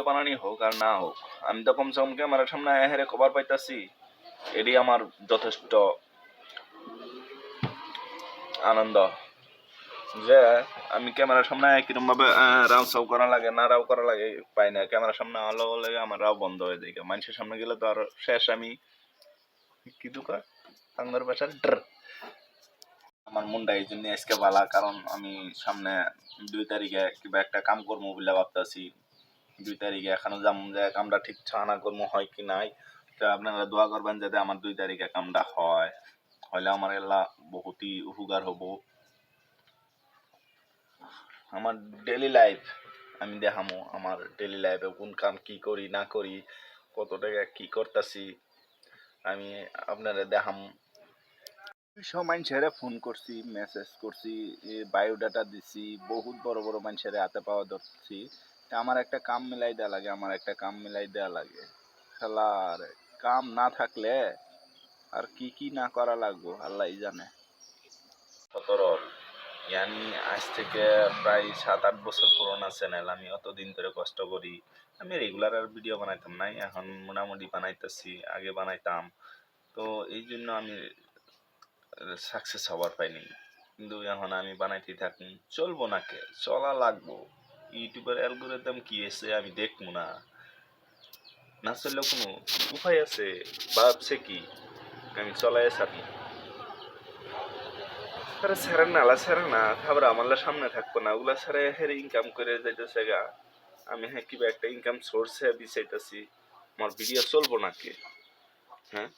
Video বানানি হোক আর না হোক, আমি তো কমসে কম ক্যামেরার সামনে হেরে কভার পাইতাছি। এটি আমার যথেষ্ট আনন্দ যে আমি ক্যামেরার সামনে কিরম ভাবে রাও সাউ করা লাগে, না রাও করা লাগে, পাই না। ক্যামেরার সামনে আলো লাগে আমার রাও বন্ধ হয়ে যায়। মানুষের সামনে গেলে তো আর শেষ আমি। কি টাঙ্গার বাসার ড্র আমার মনটা এই জন্য আজকে ভালা কারণ আমি সামনে দুই তারিখে কিবা একটা কাম করব বলে ভাবতেছি। দুই তারিখে এখনও যেমন যে কামটা ঠিক ছানা করব হয় কি নাই, তো আপনারা দোয়া করবেন যাতে আমার দুই তারিখে কামটা হয়। হলে আমার এলা বহুতই উপকার হব। আমার ডেলি লাইফ আমি দেখামো, আমার ডেলি লাইফে কোন কাম কি করি, না করি, কত টাকা কি করতেছি, আমি আপনারা দেখাম। সব মানুষেরা ফোন করছি মেসেজ করছি বায়োডাটা দিছি, বহুত বড় বড় মানুষের হাতে পাওয়া ধরছি। আমার একটা কাম মিলাই দেওয়া লাগে, আমার একটা কাম মিলাই দেওয়া লাগে। খেলার কাম না থাকলে আর কি কি না করা লাগবো, আল্লাহ জানে। সতেরো। ইয়ানি, আজ থেকে প্রায় সাত আট বছর পুরোনো চ্যানেল, আমি অতদিন ধরে কষ্ট করি। আমি রেগুলার আর ভিডিও বানাইতাম নাই, এখন মোটামুটি বানাইতেছি, আগে বানাইতাম। তো এই জন্য আমি সাকসেস হওয়ার পাইনি। কিন্তু এখন আমি বানাইতে থাকি। চলবো না কে চলা লাগবো। ইউটিউবের অ্যালগোরিদম কি এসে আমি দেখব না। না চললেও কোনো উপায় আছে? ভাবছে কি? আমি চলাই সাথে আরে স্যার নালা স্যার না খাবার আমার সামনে থাকব না। ওগুলা স্যারে হের ইনকাম করে যাইতেছে গা। আমি হ্যাঁ কিবা একটা ইনকাম সোর্সে বিচাইতেছি। আমার ভিডিও চলবো নাকি? হ্যাঁ?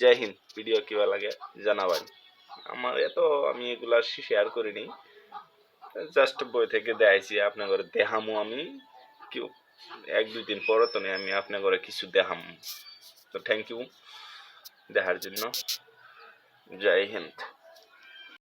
জয় হিন্দ ভিডিও কিবা লাগে জানাবেন। আমার এত আমি এগুলা শেয়ার করিনি। জাস্ট বই থেকে দেখাইছি আপনার ঘরে দেহামো আমি। কি এক, দুই দিন পর তো আমি আপনার ঘরে কিছু দেহাম। তো থ্যাংক ইউ দেখার জন্য। জয় হিন্দ।